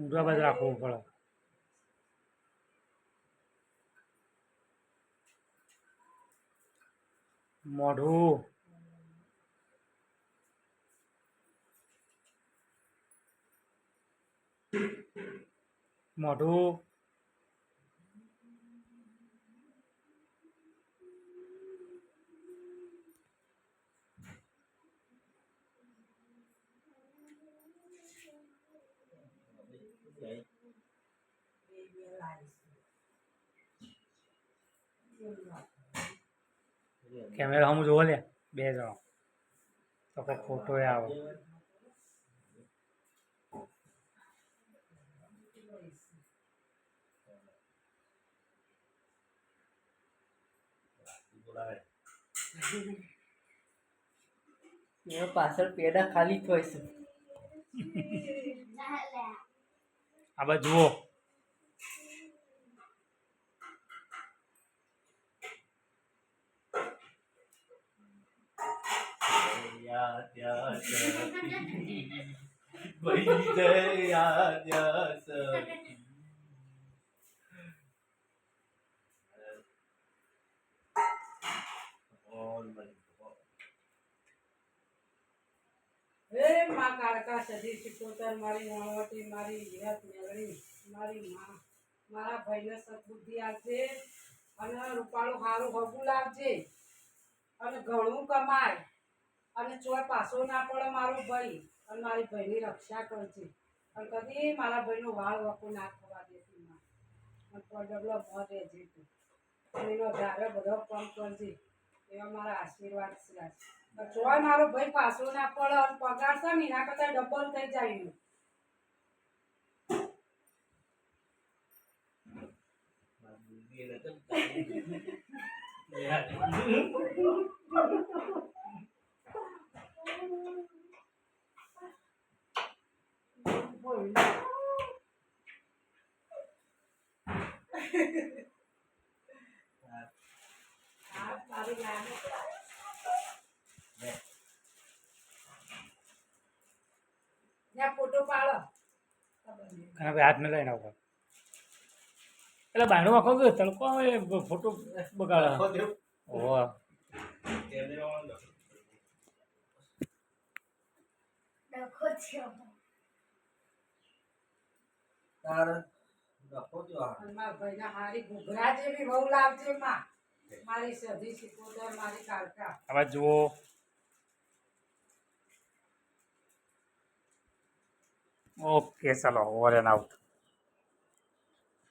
ઊંધા બાજુ રાખવું પડે. મોઢું. મોઢું. કેમેરા હમ જોવો લે, બે જણો. તો કોઈ ફોટો આવે. પાછળ પેડા ખાલી થાય છે આ બાજુ જુઓ. હે માં કાળકા સદી સિત્તોતર, મારી નાણવટી મારી હિરત મેળવી મારી માં, મારા ભાઈને સદબુદ્ધિ આપજે અને રૂપાળું સારું હગું લાવજે અને ઘણું કમાય અને ચોય પાછો ના પડે મારો ભાઈ અને મારી ભાઈની રક્ષા કરજે. અને કદી મારા ભાઈનો વાળ વકો ના થવા દેતી માં અને પડગલો મોં રહેજે તું. એનો ધારે બધો કામ કરજે. એવા મારા આશીર્વાદ છે. જોય મારો ભાઈ પાછો ના પડે પગાર છે ને, એના કરતા ડબલ થઈ જાય Thank આ પાડો હાથ મેલાઈને આવો એટલે બાયણું આખો ગયો તડકો આવે ફોટો બગાડે ઓહ. અને મારા હારી ઘૂઘરા જેવી બહુ લાવજે માં આ જુઓ. ઓકે ચાલો ઓવર એન્ડ આઉટ